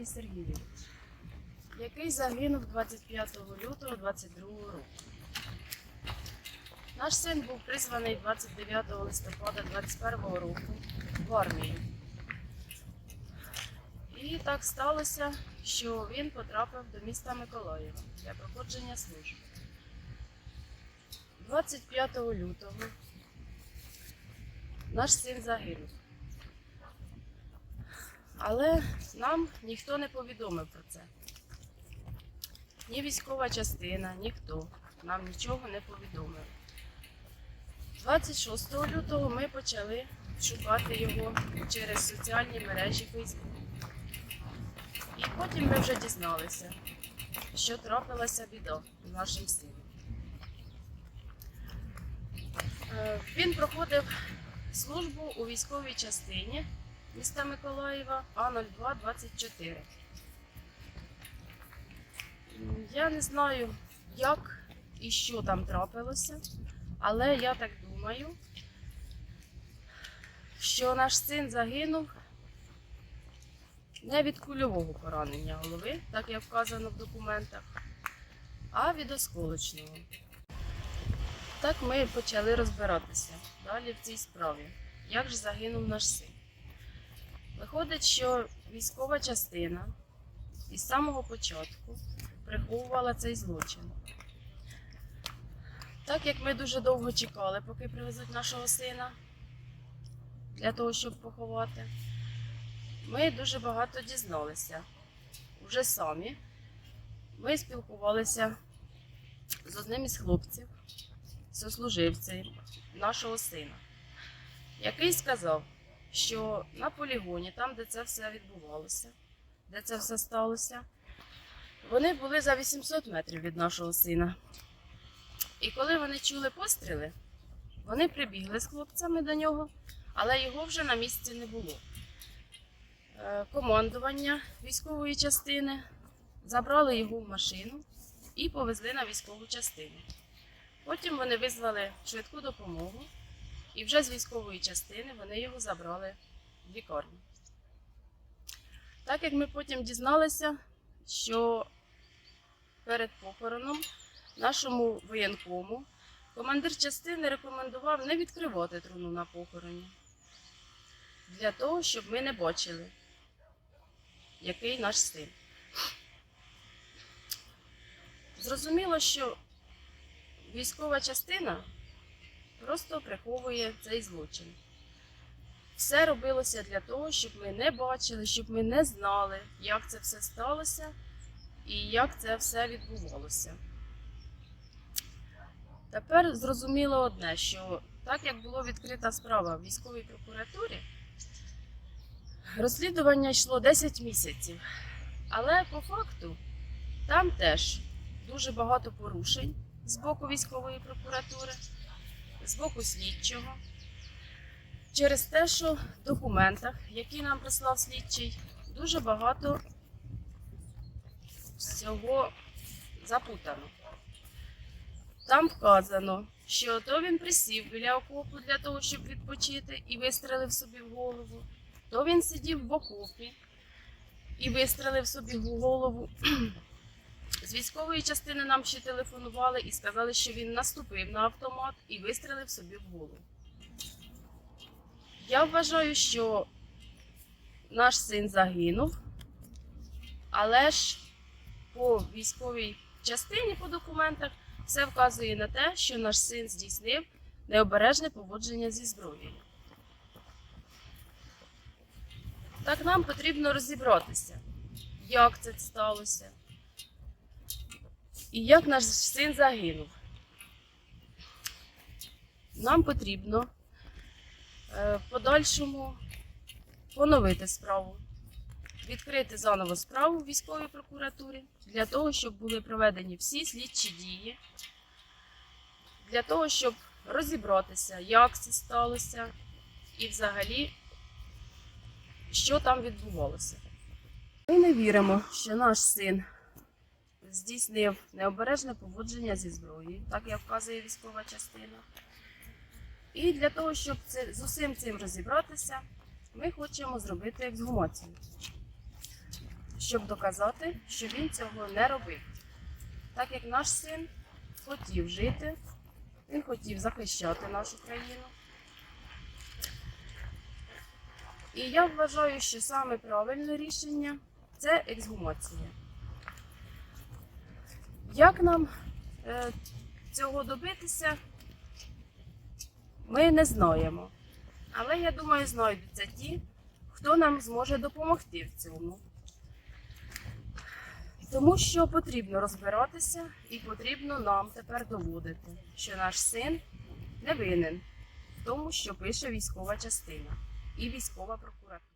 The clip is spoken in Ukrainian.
Віталій Сергійович, який загинув 25 лютого 22 року. Наш син був призваний 29 листопада 21 року в армію. І так сталося, що він потрапив до міста Миколаєва для проходження служби. 25 лютого наш син загинув. Але нам ніхто не повідомив про це. Ні військова частина, ніхто нам нічого не повідомив. 26 лютого ми почали шукати його через соціальні мережі Facebook. І потім ми вже дізналися, що трапилася біда з нашим сином. Е, Він проходив службу у військовій частині міста Миколаєва А0224. М, Я не знаю, як і що там трапилося, але я так думаю, що наш син загинув не від кульового поранення голови, так як вказано в документах, а від осколочного. Так ми почали розбиратися далі в цій справі. Як ж загинув наш син? Виходить, що військова частина із самого початку приховувала цей злочин. Так як ми дуже довго чекали, поки привезуть нашого сина для того, щоб поховати, ми дуже багато дізналися вже самі. Ми спілкувалися з одним із хлопців, сослуживців нашого сина, який сказав, що на полігоні, там, де це все відбувалося, де це все сталося, вони були за 800 метрів від нашого сина. І коли вони чули постріли, вони прибігли з хлопцями до нього, але його вже на місці не було. Е, Командування військової частини забрали його в машину і повезли на військову частину. Потім вони визвали швидку допомогу, і вже з військової частини вони його забрали в лікарню. Так як ми потім дізналися, що перед похороном нашому воєнкому командир частини рекомендував не відкривати труну на похороні для того, щоб ми не бачили, який наш син. Зрозуміло, що військова частина просто приховує цей злочин. Все робилося для того, щоб ми не бачили, щоб ми не знали, як це все сталося і як це все відбувалося. Тепер зрозуміло одне, що так як було відкрита справа в військовій прокуратурі, розслідування йшло 10 місяців. Але по факту там теж дуже багато порушень з боку військової прокуратури, з боку слідчого. Через те, що в документах, які нам прислав слідчий, дуже багато всього запутано. Там вказано, що то він присів біля окопу для того, щоб відпочити і вистрелив собі в голову, то він сидів в окопі і вистрелив собі в голову. З військової частини нам ще телефонували і сказали, що він наступив на автомат і вистрелив собі в голову. Я вважаю, що наш син загинув, але ж по військовій частині, по документах, все вказує на те, що наш син здійснив необережне поводження зі зброєю. Так нам потрібно розібратися, як це сталося і як наш син загинув. Нам потрібно е, в подальшому поновити справу, відкрити заново справу в військовій прокуратурі для того, щоб були проведені всі слідчі дії, для того, щоб розібратися, як це сталося, і взагалі, що там відбувалося. Ми не віримо, що наш син здійснив необережне поводження зі зброєю, так як вказує військова частина. І для того, щоб це, з усім цим розібратися, ми хочемо зробити ексгумацію, щоб доказати, що він цього не робив. Так як наш син хотів жити, він хотів захищати нашу країну. І я вважаю, що саме правильне рішення це ексгумація. Як нам е, цього добитися, ми не знаємо. Але я думаю, знайдуться ті, хто нам зможе допомогти в цьому. Тому що потрібно розбиратися і потрібно нам тепер доводити, що наш син не винен в тому, що пише військова частина і військова прокуратура.